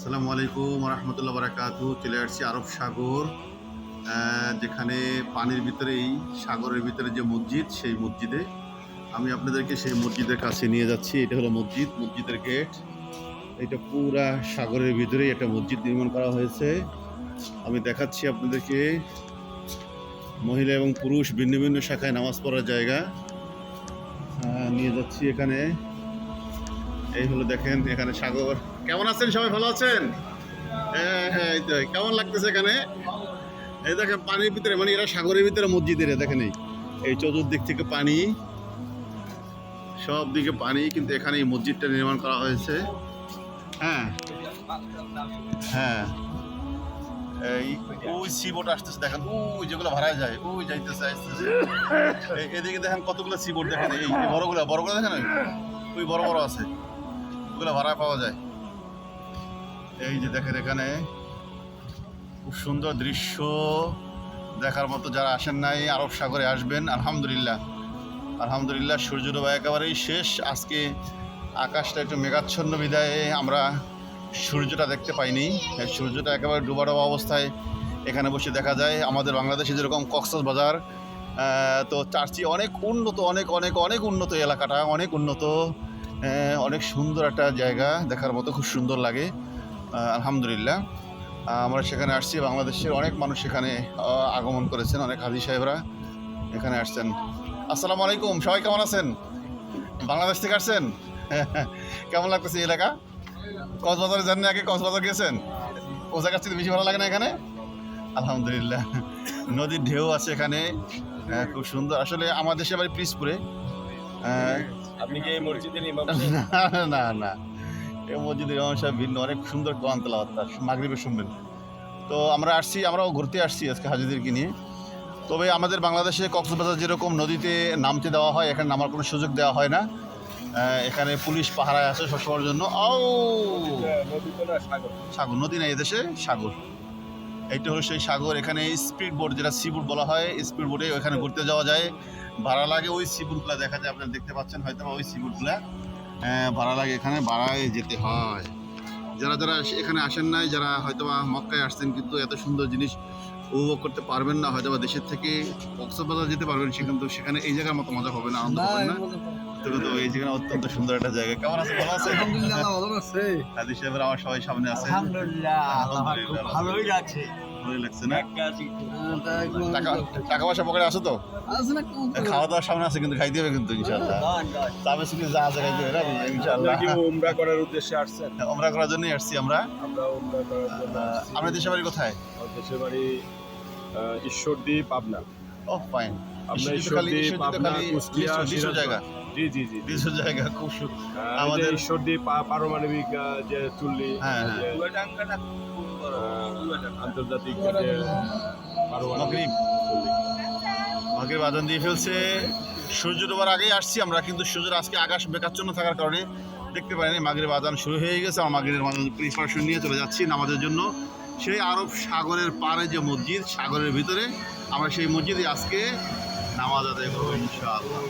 আসসালামু আলাইকুম রহমতুল্লাহ বারাকাতু। চলে আসছি আরব সাগর যেখানে পানির ভিতরেই, সাগরের ভিতরে যে মসজিদ, সেই মসজিদে আমি আপনাদেরকে সেই মসজিদের কাছে নিয়ে যাচ্ছি। এটা হলো মসজিদ, মসজিদের গেট। এটা পুরা সাগরের ভিতরেই একটা মসজিদ নির্মাণ করা হয়েছে। আমি দেখাচ্ছি আপনাদেরকে। মহিলা এবং পুরুষ ভিন্ন ভিন্ন শাখায় নামাজ পড়ার জায়গা নিয়ে যাচ্ছি এখানে। এই হলো দেখেন, এখানে সাগর। কেমন আছেন সবাই, ভালো আছেন? হ্যাঁ হ্যাঁ এই তো, কেমন লাগতেছে এখানে? এই দেখেন, পানির ভিতরে মানে এরা সাগরের ভিতরে মসজিদ এরা দেখেন এই। এই চতুর্দিক থেকে পানি, সব দিকে পানি, কিন্তু এখানে এই মসজিদটা নির্মাণ করা হয়েছে। হ্যাঁ হ্যাঁ। এই, ওই সি বোট আসতেছে, দেখেন, ওই যেগুলো ভাড়া যায়, ওই যাইতেছে, আসতেছে। এদিকে দেখেন কতগুলো সি বোট দেখেন এই বড়গুলো বড়গুলো দেখেন? ওই বড় বড় আছে। ওগুলো ভাড়া পাওয়া যায়। এই যে দেখেন এখানে খুব সুন্দর দৃশ্য দেখার মতো যারা আসেন নাই, আরব সাগরে আসবেন, আলহামদুলিল্লাহ। আলহামদুলিল্লাহ সূর্য ডোবা একেবারেই শেষ। আজকে আকাশটা একটু মেঘাচ্ছন্ন বিদায়ে আমরা সূর্যটা দেখতে পাইনি। সূর্যটা একেবারে ডোবা ডোবা অবস্থায় এখানে বসে দেখা যায়। আমাদের বাংলাদেশে যেরকম কক্সবাজার তো চার্চি অনেক উন্নত, অনেক অনেক অনেক উন্নত এলাকাটা, অনেক উন্নত। অনেক সুন্দর একটা জায়গা দেখার মতো, খুব সুন্দর লাগে। আলহামদুলিল্লাহ। আমরা সেখানে আসছি, বাংলাদেশের অনেক মানুষ সেখানে আগমন করেছেন, অনেক হাজি সাহেবরা এখানে আসছেন। আসসালামু আলাইকুম, সবাই কেমন আছেন? বাংলাদেশ থেকে আসছেন? কেমন লাগতেছে এই এলাকা? কক্সবাজারে যান না আগে? কক্সবাজার গেছেন? ও জায়গার থেকে বেশি ভালো লাগে না এখানে? আলহামদুলিল্লাহ। নদীর ঢেউ আছে এখানে খুব সুন্দর। আসলে আমার দেশে বাড়ি পিসপুরে আপনি কি এই মসজিদের ইমাম না না না। এই মসজিদের ইমাম সাহেব ভিন্ন অনেক সুন্দর কোরআন তেলাওয়াত তার মাগরিবে শুনবেন তো আমরা আসছি আমরাও ঘুরতে আসছি আজকে হাজিদেরকে নিয়ে। তবে আমাদের বাংলাদেশে কক্সবাজার যেরকম নদীতে নামতে দেওয়া হয় এখানে নামার কোনো সুযোগ দেওয়া হয় না। এখানে পুলিশ পাহারায় আছে সবসময়ের জন্য। ও না সাগর? সাগর নদী নাই এদেশে সাগর। এইটা হলো সেই সাগর, এখানে স্পিড বোট যেটা সিবুট বলা হয় স্পিড বোটে ওখানে ঘুরতে যাওয়া যায়। ভাড়া লাগে ওই সি বোটগুলো দেখা যায় আপনারা দেখতে পাচ্ছেন হয়তো ওই সি বোটগুলো ভাড়া লাগে এখানে, ভাড়ায় যেতে হয়। যারা যারা এখানে আসেন নাই, যারা হয়তো মক্কায় আসছেন, কিন্তু এত সুন্দর জিনিস উপভোগ করতে পারবেন না হয়তো বা দেশের থেকে কক্সবাজার যেতে পারবেন সে কিন্তু সেখানে এই জায়গার মতো মজা হবে না আনন্দ পাবেন না। তো এই জায়গা অত্যন্ত সুন্দর একটা জায়গা। কেমন আছে ভালো আছে আলহামদুলিল্লাহ ভালো আছে। হাদি সাহেবের আমার সবাই সামনে আছে। আলহামদুলিল্লাহ আল্লাহ খুব ভালোই লাগছে। ভালোই লাগছে না? আহ, তা একদম- টাকা টাকা পয়সা পকেটে আছে তো? খাওয়া দাওয়ার সামনে আছে কিন্তু খাইতে হবে কিন্তু ইনশাআল্লাহ। দান, দান। শুনে যা আছে খাইতে হবে না ইনশাআল্লাহ। কি উমরা করার উদ্দেশ্যে আসছেন? করার জন্যই আসছি আমরা। আমরা উমরা করার জন্য আসছি। দেশের বাড়ি কোথায়? দেশের বাড়ি ঈশ্বরদী পাবনা। ও ফাইন আমরা ঈশ্বরদী পাবনা কুষ্টিয়া জায়গা। জি জি জি জায়গা খুব সুন্দর আমাদের ঈশ্বরদী পারমাণবিক যে চুল্লি হ্যাঁ, হ্যাঁ। আন্তর্জাতিক যে পারমাণবিক মাগরিব চুল্লি। মাগরিব আজান দিয়ে ফেলছে। সূর্য ডোবার আগেই আসছি আমরা কিন্তু সূর্যের আজকে আকাশ বেকাচ্ছন্ন থাকার কারণে দেখতে পারিনি। মাগরিব আজান শুরু হয়ে গেছে। আমরা মাগরিবের প্রিপারেশন নিয়ে চলে যাচ্ছি নামাজের জন্য। সেই আরব সাগরের পারে যে মসজিদ, সাগরের ভিতরে আমরা সেই মসজিদে আজকে নামাজ আদায় করব ইনশাআল্লাহ।